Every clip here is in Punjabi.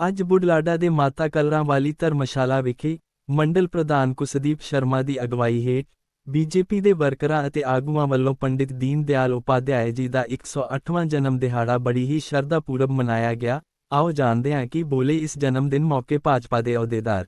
ਅੱਜ ਬੁਢਲਾਡਾ ਦੇ ਮਾਤਾ ਕਲਰਾਂ ਵਾਲੀ ਧਰਮਸ਼ਾਲਾ ਵਿਖੇ ਮੰਡਲ ਪ੍ਰਧਾਨ ਕੁਸਦੀਪ ਸ਼ਰਮਾ ਦੀ ਅਗਵਾਈ ਹੇਠ ਬੀਜੇਪੀ ਦੇ ਵਰਕਰਾਂ ਅਤੇ ਆਗੂਆਂ ਵੱਲੋਂ ਪੰਡਿਤ ਦੀਨ ਦਿਆਲ ਉਪਾਧਿਆਏ ਜੀ ਦਾ 108ਵਾਂ ਜਨਮ ਦਿਹਾੜਾ ਬੜੀ ਹੀ ਸ਼ਰਧਾ ਪੂਰਵ ਮਨਾਇਆ ਗਿਆ। ਆਓ ਜਾਣਦੇ ਹਾਂ ਕਿ ਬੋਲੇ ਇਸ ਜਨਮ ਦਿਨ ਮੌਕੇ ਭਾਜਪਾ ਦੇ ਅਹੁਦੇਦਾਰ।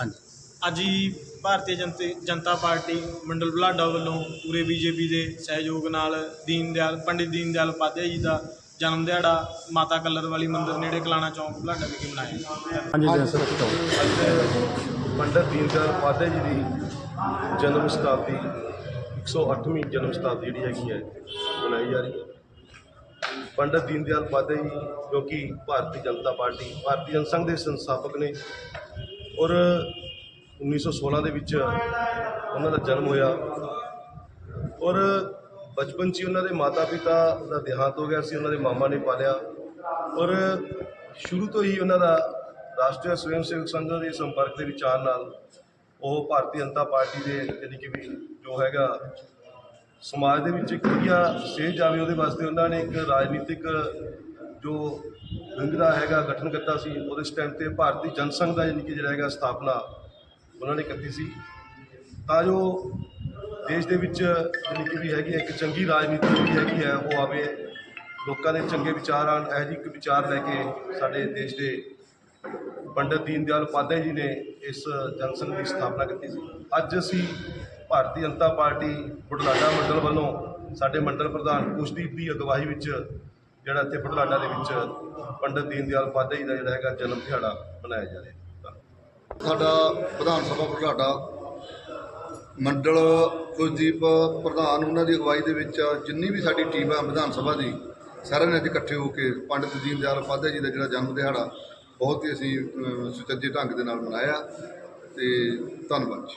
ਹਾਂਜੀ। ਅੱਜ ਹੀ ਭਾਰਤੀ ਜਨਤੇ ਜਨਤਾ ਪਾਰਟੀ ਮੰਡਲ ਬੁਲਾਡਾ ਵੱਲੋਂ ਪੂਰੇ ਬੀਜੇਪੀ ਦੇ ਸਹਿਯੋਗ ਨਾਲ ਦੀਨ ਦਿਆਲ, ਪੰਡਿਤ ਦੀਨ ਦਿਆਲ ਉਪਾਧਿਆਏ ਜੀ ਦਾ ਜਨਮ ਦਿਹਾੜਾ ਮਾਤਾ ਕਲਰ ਵਾਲੀ ਮੰਦਿਰ ਨੇੜੇ ਕਲਾਣਾ ਚੌਂਕ, ਬੁਲਾਡਾ ਵਿਖੇ ਮਨਾਇਆ ਹਾਂਜੀ ਸਰ ਅੱਜ ਪੰਡਤ ਦੀਨ ਦਿਆਲ ਉਪਾਧਿਆਏ ਜੀ ਦੀ ਜਨਮ ਸ਼ਤਾਬਦੀ 108ਵੀਂ ਜਨਮ ਸ਼ਤਾਬਦੀ ਜਿਹੜੀ ਹੈਗੀ ਹੈ, ਮਨਾਈ ਜਾ ਰਹੀ ਹੈ। ਪੰਡਤ ਦੀਨ ਦਿਆਲ ਉਪਾਧਿਆਏ ਜੀ, ਜੋ ਕਿ ਭਾਰਤੀ ਜਨਤਾ ਪਾਰਟੀ, ਭਾਰਤੀ ਜਨਸੰਘ ਦੇ ਸੰਸਥਾਪਕ ਨੇ ਔਰ 1916 ਦੇ ਵਿੱਚ ਉਹਨਾਂ ਦਾ ਜਨਮ ਹੋਇਆ। ਔਰ ਬਚਪਨ 'ਚ ਹੀ ਉਹਨਾਂ ਦੇ ਮਾਤਾ ਪਿਤਾ ਦਾ ਦੇਹਾਂਤ ਹੋ ਗਿਆ ਸੀ, ਉਹਨਾਂ ਦੇ ਮਾਮਾ ਨੇ ਪਾਲਿਆ। ਔਰ ਸ਼ੁਰੂ ਤੋਂ ਹੀ ਉਹਨਾਂ ਦਾ ਰਾਸ਼ਟਰੀ ਸਵੈਮ ਸੇਵਕ ਸੰਘ ਦੇ ਸੰਪਰਕ ਦੇ ਵਿਚਾਰ ਨਾਲ ਉਹ ਭਾਰਤੀ ਜਨਤਾ ਪਾਰਟੀ ਦੇ ਯਾਨੀ ਕਿ ਵੀ ਜੋ ਹੈਗਾ ਸਮਾਜ ਦੇ ਵਿੱਚ ਇੱਕ ਵਧੀਆ ਸੇਧ ਜਾਵੇ ਉਹਦੇ ਵਾਸਤੇ ਉਹਨਾਂ ਨੇ ਇੱਕ ਰਾਜਨੀਤਿਕ ਜੋ ਵਿੰਗ ਦਾ ਹੈਗਾ, ਗਠਨ ਕੀਤਾ ਸੀ, ਉਹਦੇ ਟਾਈਮ ਤੇ ਭਾਰਤੀ ਜਨਸੰਘ ਦਾ ਯਾਨੀ ਕਿ ਜਿਹੜਾ ਹੈਗਾ ਸਥਾਪਨਾ ਉਹਨਾਂ ਨੇ ਕੀਤੀ ਸੀ। ਤਾਂ ਜੋ ਦੇਸ਼ ਦੇ ਵਿੱਚ ਜਿਹੜੀ ਕਿ ਵੀ ਹੈਗੀ ਹੈ, ਇੱਕ ਚੰਗੀ ਰਾਜਨੀਤੀ ਜਿਹੜੀ ਹੈਗੀ ਹੈ, ਉਹ ਆਵੇ। ਲੋਕਾਂ ਦੇ ਚੰਗੇ ਵਿਚਾਰ ਆਉਣ, ਇਹੋ ਜਿਹੀ ਇੱਕ ਵਿਚਾਰ ਲੈ ਕੇ ਸਾਡੇ ਦੇਸ਼ ਦੇ ਪੰਡਤ ਦੀਨ ਦਿਆਲ ਉਪਾਧਿਆਏ ਜੀ ਨੇ ਇਸ ਜਨਸੰਘ ਦੀ ਸਥਾਪਨਾ ਕੀਤੀ ਸੀ। ਅੱਜ ਅਸੀਂ ਭਾਰਤੀ ਜਨਤਾ ਪਾਰਟੀ ਬੁਢਲਾਡਾ ਮੰਡਲ ਵੱਲੋਂ ਸਾਡੇ ਮੰਡਲ ਪ੍ਰਧਾਨ ਕੁਸ਼ਦੀਪ ਦੀ ਅਗਵਾਈ ਵਿੱਚ ਜਿਹੜਾ ਇੱਥੇ ਬੁਢਲਾਡਾ ਦੇ ਵਿੱਚ ਪੰਡਤ ਦੀਨ ਦਿਆਲ ਉਪਾਧਿਆਏ ਜੀ ਦਾ ਜਿਹੜਾ ਹੈਗਾ ਜਨਮ ਦਿਹਾੜਾ ਮਨਾਇਆ ਜਾ ਰਿਹਾ। ਸਾਡਾ ਵਿਧਾਨ ਸਭਾ ਬੁਢਲਾਡਾ, ਮੰਡਲ ਕੁਲਦੀਪ ਪ੍ਰਧਾਨ, ਉਹਨਾਂ ਦੀ ਅਗਵਾਈ ਦੇ ਵਿੱਚ ਜਿੰਨੀ ਵੀ ਸਾਡੀ ਟੀਮ ਹੈ ਵਿਧਾਨ ਸਭਾ ਦੀ, ਸਾਰਿਆਂ ਨੇ ਅੱਜ ਇਕੱਠੇ ਹੋ ਕੇ ਪੰਡਿਤ ਦੀਨਦਿਆਲ ਉਪਾਧਿਆਏ ਜੀ ਦਾ ਜਿਹੜਾ ਜਨਮ ਦਿਹਾੜਾ, ਬਹੁਤ ਹੀ ਅਸੀਂ ਸੁਚੱਜੇ ਢੰਗ ਦੇ ਨਾਲ ਮਨਾਇਆ ਤੇ ਧੰਨਵਾਦ ਜੀ।